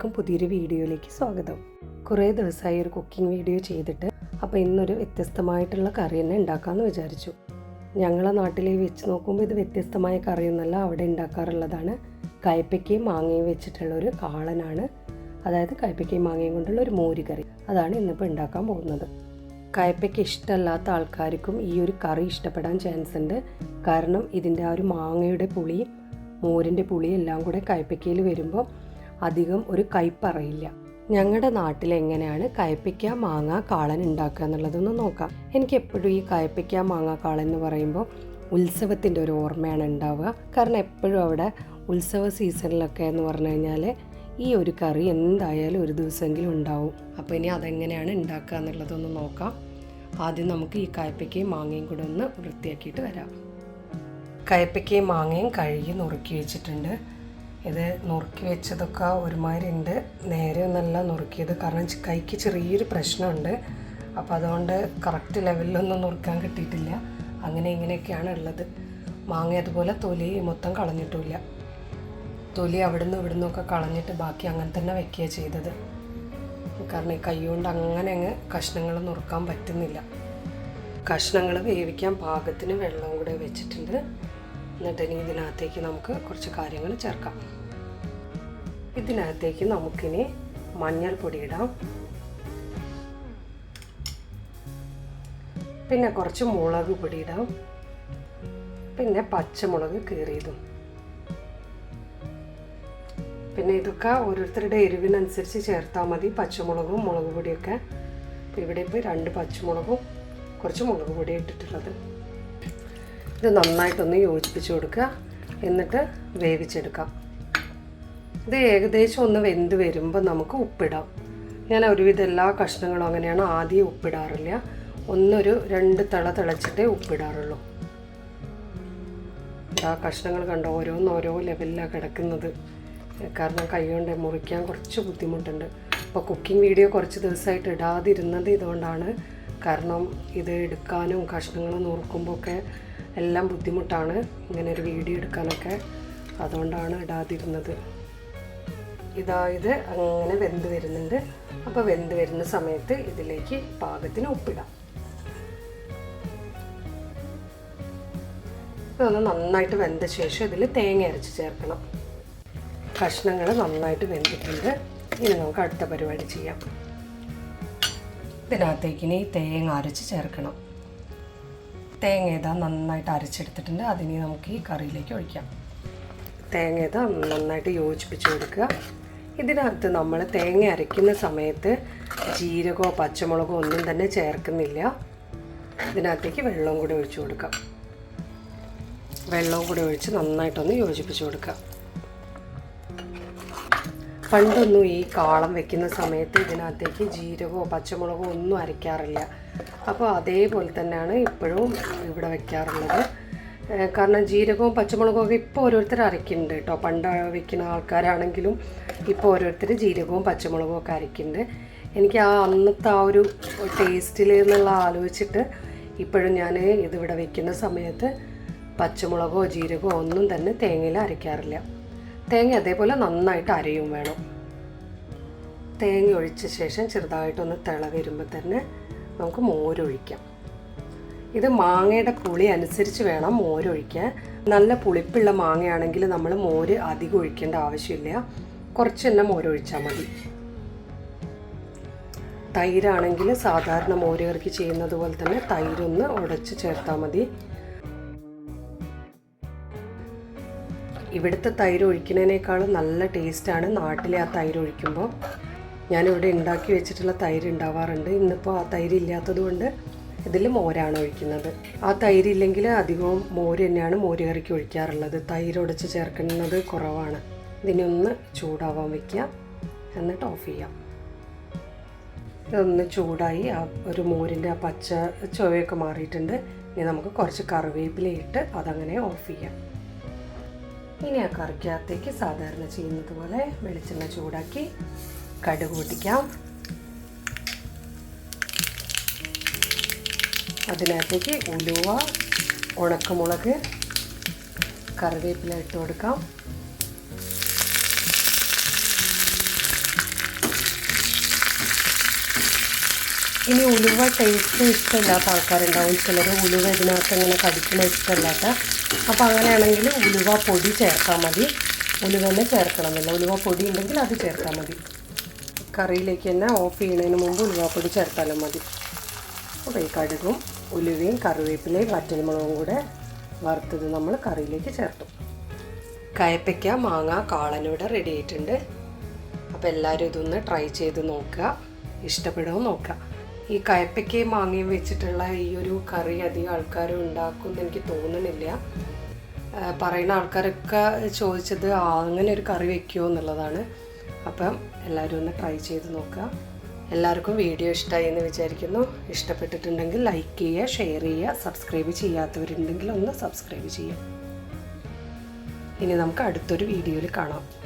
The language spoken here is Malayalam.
എല്ലാവർക്കും പുതിയൊരു വീഡിയോയിലേക്ക് സ്വാഗതം. കുറേ ദിവസമായി ഒരു കുക്കിംഗ് വീഡിയോ ചെയ്തിട്ട് അപ്പോൾ ഇന്നൊരു വ്യത്യസ്തമായിട്ടുള്ള കറി തന്നെ ഉണ്ടാക്കാമെന്ന് വിചാരിച്ചു. ഞങ്ങളെ നാട്ടിൽ വെച്ച് നോക്കുമ്പോൾ ഇത് വ്യത്യസ്തമായ കറിയൊന്നല്ല അവിടെ ഉണ്ടാക്കാറുള്ളതാണ്. കയ്പ്പയ്ക്കയും മാങ്ങയും വെച്ചിട്ടുള്ള ഒരു കാളനാണ്. അതായത് കയ്പ്പയ്ക്കയും മാങ്ങയും കൊണ്ടുള്ള ഒരു മോര് കറി. അതാണ് ഇന്നിപ്പോൾ ഉണ്ടാക്കാൻ പോകുന്നത്. കയ്പ്പയ്ക്ക് ഇഷ്ടമല്ലാത്ത ആൾക്കാർക്കും ഈ ഒരു കറി ഇഷ്ടപ്പെടാൻ ചാൻസ് ഉണ്ട്. കാരണം ഇതിന്റെ ആ ഒരു മാങ്ങയുടെ പുളിയും മോരിന്റെ പുളിയും എല്ലാം കൂടെ കയ്പ്പയ്ക്കയിൽ വരുമ്പോൾ അധികം ഒരു കയ്പറയില്ല. ഞങ്ങളുടെ നാട്ടിൽ എങ്ങനെയാണ് കയപ്പിക്ക മാങ്ങ കാളൻ ഉണ്ടാക്കുക എന്നുള്ളതൊന്ന് നോക്കാം. എനിക്ക് എപ്പോഴും ഈ കയപ്പിക്ക മാങ്ങ കാളൻ എന്ന് പറയുമ്പോൾ ഉത്സവത്തിന്റെ ഒരു ഓർമ്മയാണ് ഉണ്ടാവുക കാരണം എപ്പോഴും അവിടെ ഉത്സവ സീസണിലൊക്കെ എന്ന് പറഞ്ഞു കഴിഞ്ഞാൽ ഈ ഒരു കറി എന്തായാലും ഒരു ദിവസമെങ്കിലും ഉണ്ടാവും അപ്പോൾ ഇനി അതെങ്ങനെയാണ് ഉണ്ടാക്കുക എന്നുള്ളതൊന്ന് നോക്കാം. ആദ്യം നമുക്ക് ഈ കയപ്പിക്കയും മാങ്ങയും കൂടെ ഒന്ന് വൃത്തിയാക്കിയിട്ട് വരാം. കയപ്പിക്കയും മാങ്ങയും കഴുകി നുറുക്കി വെച്ചിട്ടുണ്ട്. ഇത് നുറുക്കി വെച്ചതൊക്കെ ഒരുമാതിരി ഉണ്ട് നേരെ ഒന്നല്ല നുറുക്കിയത്. കാരണം കൈക്ക് ചെറിയൊരു പ്രശ്നമുണ്ട്. അപ്പോൾ അതുകൊണ്ട് കറക്റ്റ് ലെവലിലൊന്നും നുറുക്കാൻ കിട്ടിയിട്ടില്ല. അങ്ങനെ ഇങ്ങനെയൊക്കെയാണ് ഉള്ളത്. മാങ്ങ അതുപോലെ തൊലി മൊത്തം കളഞ്ഞിട്ടില്ല തൊലി അവിടുന്ന് ഇവിടെ നിന്നൊക്കെ കളഞ്ഞിട്ട് ബാക്കി അങ്ങനെ തന്നെ വെക്കുക ചെയ്തത്. കാരണം ഈ കൈകൊണ്ട് അങ്ങനെ അങ്ങ് കഷ്ണങ്ങൾ നുറുക്കാൻ പറ്റുന്നില്ല. കഷ്ണങ്ങൾ വേവിക്കാൻ പാകത്തിന് വെള്ളം കൂടെ വെച്ചിട്ടുണ്ട്. എന്നിട്ട് ഇനി ഇതിനകത്തേക്ക് നമുക്ക് കുറച്ച് കാര്യങ്ങൾ ചേർക്കാം. ഇതിനകത്തേക്ക് നമുക്കിനി മഞ്ഞൾപ്പൊടി ഇടാം. പിന്നെ കുറച്ച് മുളക് പൊടി ഇടാം. പിന്നെ പച്ചമുളക് കീറിയതും. പിന്നെ ഇതൊക്കെ ഓരോരുത്തരുടെ എരിവിനനുസരിച്ച് ചേർത്താൽ മതി. പച്ചമുളകും മുളക് പൊടിയൊക്കെ. ഇവിടെ ഇപ്പോൾ രണ്ട് പച്ചമുളകും കുറച്ച് മുളക് പൊടി ഇട്ടിട്ടുള്ളത് ഇത് നന്നായിട്ടൊന്ന് യോജിപ്പിച്ച് കൊടുക്കുക. എന്നിട്ട് വേവിച്ചെടുക്കാം. ഇത് ഏകദേശം ഒന്ന് വെന്ത് വരുമ്പോൾ നമുക്ക് ഉപ്പിടാം. ഞാൻ ഒരുവിധം എല്ലാ കഷ്ണങ്ങളും അങ്ങനെയാണ് ആദ്യം ഉപ്പിടാറില്ല. ഒന്നൊരു രണ്ട് തിള തിളച്ചിട്ടേ ഉപ്പിടാറുള്ളൂ. ആ കഷ്ണങ്ങൾ കണ്ട? ഓരോന്ന് ഓരോ ലെവലിലാണ് കിടക്കുന്നത്. കാരണം കൈ കൊണ്ട് മുറിക്കാൻ കുറച്ച് ബുദ്ധിമുട്ടുണ്ട്. അപ്പോൾ കുക്കിംഗ് വീഡിയോ കുറച്ച് ദിവസമായിട്ട് ഇടാതിരുന്നത് ഇതുകൊണ്ടാണ്. കാരണം ഇത് എടുക്കാനും കഷ്ണങ്ങൾ നുറുക്കുമ്പോൾ ഒക്കെ എല്ലാം ബുദ്ധിമുട്ടാണ്. ഇങ്ങനെ ഒരു വീഡിയോ എടുക്കാനൊക്കെ അതുകൊണ്ടാണ് ഇടാതിരുന്നത്. ഇതായത് അങ്ങനെ വെന്ത് വരുന്നുണ്ട്. അപ്പോൾ വെന്ത് വരുന്ന സമയത്ത് ഇതിലേക്ക് പാകത്തിന് ഉപ്പിടാം. ഇതൊന്ന് നന്നായിട്ട് വെന്ത ശേഷം ഇതിൽ തേങ്ങ അരച്ച് ചേർക്കണം. കഷ്ണങ്ങൾ നന്നായിട്ട് വെന്തിട്ടുണ്ട്. ഇനി നമുക്ക് അടുത്ത പരിപാടി ചെയ്യാം. ഇതിനകത്തേക്ക് ഇനി തേങ്ങ അരച്ച് ചേർക്കണം. തേങ്ങ ഇതാ നന്നായിട്ട് അരച്ചെടുത്തിട്ടുണ്ട്. അതിനി നമുക്ക് ഈ കറിയിലേക്ക് ഒഴിക്കാം. തേങ്ങ ഇതാ നന്നായിട്ട് യോജിപ്പിച്ച് കൊടുക്കുക. ഇതിനകത്ത് നമ്മൾ തേങ്ങ അരയ്ക്കുന്ന സമയത്ത് ജീരകമോ പച്ചമുളകോ ഒന്നും തന്നെ ചേർക്കുന്നില്ല. ഇതിനകത്തേക്ക് വെള്ളവും കൂടി ഒഴിച്ചു കൊടുക്കാം. വെള്ളവും കൂടി ഒഴിച്ച് നന്നായിട്ടൊന്ന് യോജിപ്പിച്ച് കൊടുക്കുക. പണ്ടൊന്നും ഈ കാളം വെക്കുന്ന സമയത്ത് ഇതിനകത്തേക്ക് ജീരകമോ പച്ചമുളകോ ഒന്നും അരയ്ക്കാറില്ല. അപ്പോൾ അതേപോലെ തന്നെയാണ് ഇപ്പോഴും ഇവിടെ വെക്കാറുള്ളത്. കാരണം ജീരകവും പച്ചമുളകും ഒക്കെ ഇപ്പോൾ ഓരോരുത്തർ അരയ്ക്കുന്നുണ്ട് കേട്ടോ. പണ്ട് വെക്കുന്ന ആൾക്കാരാണെങ്കിലും ഇപ്പോൾ ഓരോരുത്തർ ജീരകവും പച്ചമുളകും ഒക്കെ അരയ്ക്കുന്നുണ്ട്. എനിക്ക് ആ അന്നത്തെ ആ ഒരു ടേസ്റ്റിൽ എന്നുള്ള ആലോചിച്ചിട്ട് ഇപ്പോഴും ഞാൻ ഇതിവിടെ വെക്കുന്ന സമയത്ത് പച്ചമുളകോ ജീരകമോ ഒന്നും തന്നെ തേങ്ങയിൽ അരയ്ക്കാറില്ല. തേങ്ങ അതേപോലെ നന്നായിട്ട് അരയും വേണം. തേങ്ങ ഒഴിച്ച ശേഷം ചെറുതായിട്ടൊന്ന് തിള വരുമ്പോൾ തന്നെ നമുക്ക് മോരൊഴിക്കാം. ഇത് മാങ്ങയുടെ പുളി അനുസരിച്ച് വേണം മോരൊഴിക്കാൻ. നല്ല പുളിപ്പുള്ള മാങ്ങയാണെങ്കിൽ നമ്മൾ മോര് അധികം ഒഴിക്കേണ്ട ആവശ്യമില്ല. കുറച്ച് തന്നെ മോരൊഴിച്ചാൽ മതി. തൈരാണെങ്കിൽ സാധാരണ മോര് ചെയ്യുന്നത് പോലെ തന്നെ തൈരൊന്ന് ഉടച്ച് ചേർത്താൽ മതി. ഇവിടുത്തെ തൈര് ഒഴിക്കുന്നതിനേക്കാളും നല്ല ടേസ്റ്റാണ്. നാട്ടിലെ ആ തൈര് ഒഴിക്കുമ്പോൾ ഞാനിവിടെ ഉണ്ടാക്കി വെച്ചിട്ടുള്ള തൈര് ഉണ്ടാവാറുണ്ട്. ഇന്നിപ്പോൾ ആ തൈര് ഇല്ലാത്തത് കൊണ്ട് ഇതിൽ മോരാണ് ഒഴിക്കുന്നത്. ആ തൈര് ഇല്ലെങ്കിൽ അധികവും മോര് തന്നെയാണ് മോര് കറിക്ക് ഒഴിക്കാറുള്ളത്. തൈര് ഉടച്ച് ചേർക്കുന്നത് കുറവാണ്. ഇതിനൊന്ന് ചൂടാവാൻ വയ്ക്കുക എന്നിട്ട് ഓഫ് ചെയ്യാം ഇതൊന്ന് ചൂടായി ആ ഒരു മോരിന്റെ ആ പച്ച ചുവയൊക്കെ മാറിയിട്ടുണ്ട്. ഇനി നമുക്ക് കുറച്ച് കറിവേപ്പിലയിട്ട് അതങ്ങനെ ഓഫ് ചെയ്യാം. ഇനി ആ കറിക്കകത്തേക്ക് സാധാരണ ചെയ്യുന്നത് പോലെ വെളിച്ചെണ്ണ ചൂടാക്കി കടുക് പൊട്ടിക്കാം. അതിനകത്തേക്ക് ഉലുവ ഉണക്കമുളക് കറിവേപ്പില ഇട്ട് കൊടുക്കാം. ഇനി ഉലുവ ടേസ്റ്റ് ഇഷ്ടമില്ലാത്ത ആൾക്കാരുണ്ടാവും. ചിലർ ഉലുവ ഇതിനകത്ത് അങ്ങനെ കടിക്കുന്ന ഇഷ്ടമില്ലാത്ത അപ്പോൾ അങ്ങനെയാണെങ്കിൽ ഉലുവ പൊടി ചേർത്താൽ മതി. ഉലുവ തന്നെ ചേർക്കണമെന്നില്ല ഉലുവ പൊടി ഉണ്ടെങ്കിൽ അത് ചേർത്താൽ മതി. കറിയിലേക്ക് തന്നെ ഓഫ് ചെയ്യുന്നതിന് മുമ്പ് ഉലുവാപ്പൊടി ചേർത്താലും മതി. അപ്പോൾ ഈ കടുകും ഉലുവയും കറിവേപ്പിലയും വറ്റൽമുളകും കൂടെ വറുത്തത് നമ്മൾ കറിയിലേക്ക് ചേർത്തു. കയപ്പയ്ക്ക മാങ്ങ കാളനിവിടെ റെഡി ആയിട്ടുണ്ട്. അപ്പോൾ എല്ലാവരും ഇതൊന്ന് ട്രൈ ചെയ്ത് നോക്കുക. ഇഷ്ടപ്പെടുമോ നോക്കുക. ഈ കയപ്പയ്ക്കയും മാങ്ങയും വെച്ചിട്ടുള്ള ഈ ഒരു കറി അധികം ആൾക്കാരും ഉണ്ടാക്കുമെന്ന് എനിക്ക് തോന്നുന്നില്ല. ആ, പറയുന്ന ആൾക്കാരൊക്കെ ചോദിച്ചത് അങ്ങനെ ഒരു കറി വെക്കുമോ എന്നുള്ളതാണ്. അപ്പം എല്ലാവരും ഒന്ന് ട്രൈ ചെയ്ത് നോക്കുക. എല്ലാവർക്കും വീഡിയോ ഇഷ്ടമായി എന്ന് വിചാരിക്കുന്നു. ഇഷ്ടപ്പെട്ടിട്ടുണ്ടെങ്കിൽ ലൈക്ക് ചെയ്യുക ഷെയർ ചെയ്യുക സബ്സ്ക്രൈബ് ചെയ്യാത്തവരുണ്ടെങ്കിൽ ഒന്ന് സബ്സ്ക്രൈബ് ചെയ്യുക. ഇനി നമുക്ക് അടുത്തൊരു വീഡിയോയിൽ കാണാം.